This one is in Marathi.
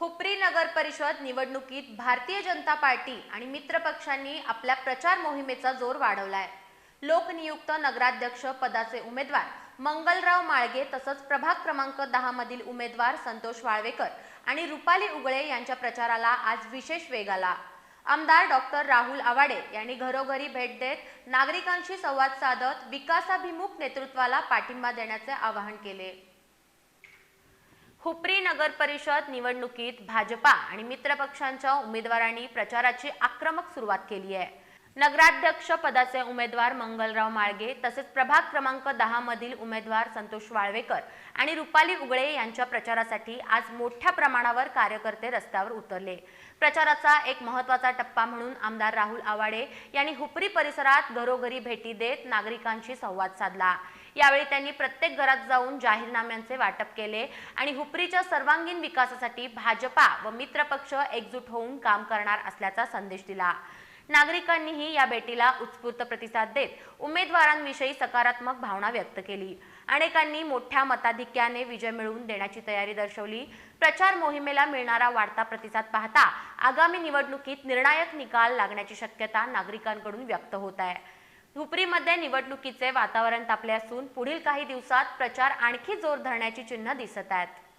हुपरी नगर परिषद निवडणुकीत भारतीय जनता पार्टी आणि मित्र पक्षांनी आपल्या प्रचार मोहिमेचा जोर वाढवलाय. लोकनियुक्त नगराध्यक्ष पदाचे उमेदवार मंगलराव माळगे तसंच प्रभाग क्रमांक दहा मधील उमेदवार संतोष वाळवेकर आणि रुपाली उगळे यांच्या प्रचाराला आज विशेष वेग आला. आमदार डॉक्टर राहुल आवाडे यांनी घरोघरी भेट देत नागरिकांशी संवाद साधत विकासाभिमुख नेतृत्वाला पाठिंबा देण्याचे आवाहन केले. हुपरी नगर परिषद निवडणुकीत भाजपा आणि मित्रपक्षांच्या उमेदवारांनी प्रचाराची आक्रमक सुरुवात केली आहे. नगराध्यक्ष पदाचे उमेदवार मंगलराव माळगे तसेच प्रभाग क्रमांक दहा मधील उमेदवार संतोष वाळवेकर आणि रुपाली उगळे यांच्या प्रचारासाठी आज मोठ्या प्रमाणावर कार्यकर्ते रस्त्यावर उतरले. प्रचाराचा एक महत्त्वाचा टप्पा म्हणून आमदार राहुल आवाडे यांनी हुपरी परिसरात घरोघरी भेटी देत नागरिकांशी संवाद साधला. यावेळी त्यांनी प्रत्येक घरात जाऊन जाहीरनाम्यांचे वाटप केले आणि हुपरीच्या सर्वांगीण विकासासाठी भाजपा व मित्रपक्ष एकजूट होऊन काम करणार असल्याचा संदेश दिला. नागरिकांनीही या भेटीला उत्स्फूर्त प्रतिसाद देत उमेदवारांविषयी सकारात्मक भावना व्यक्त केली. अनेकांनी मोठ्या मताधिक्याने विजय मिळवून देण्याची तयारी दर्शवली. प्रचार मोहिमेला मिळणारा वाढता प्रतिसाद पाहता आगामी निवडणुकीत निर्णायक निकाल लागण्याची शक्यता नागरिकांकडून व्यक्त होत आहे. हुपरीमध्ये निवडणुकीचे वातावरण तापले असून पुढील काही दिवसात प्रचार आणखी जोर धरण्याची चिन्ह दिसत आहेत.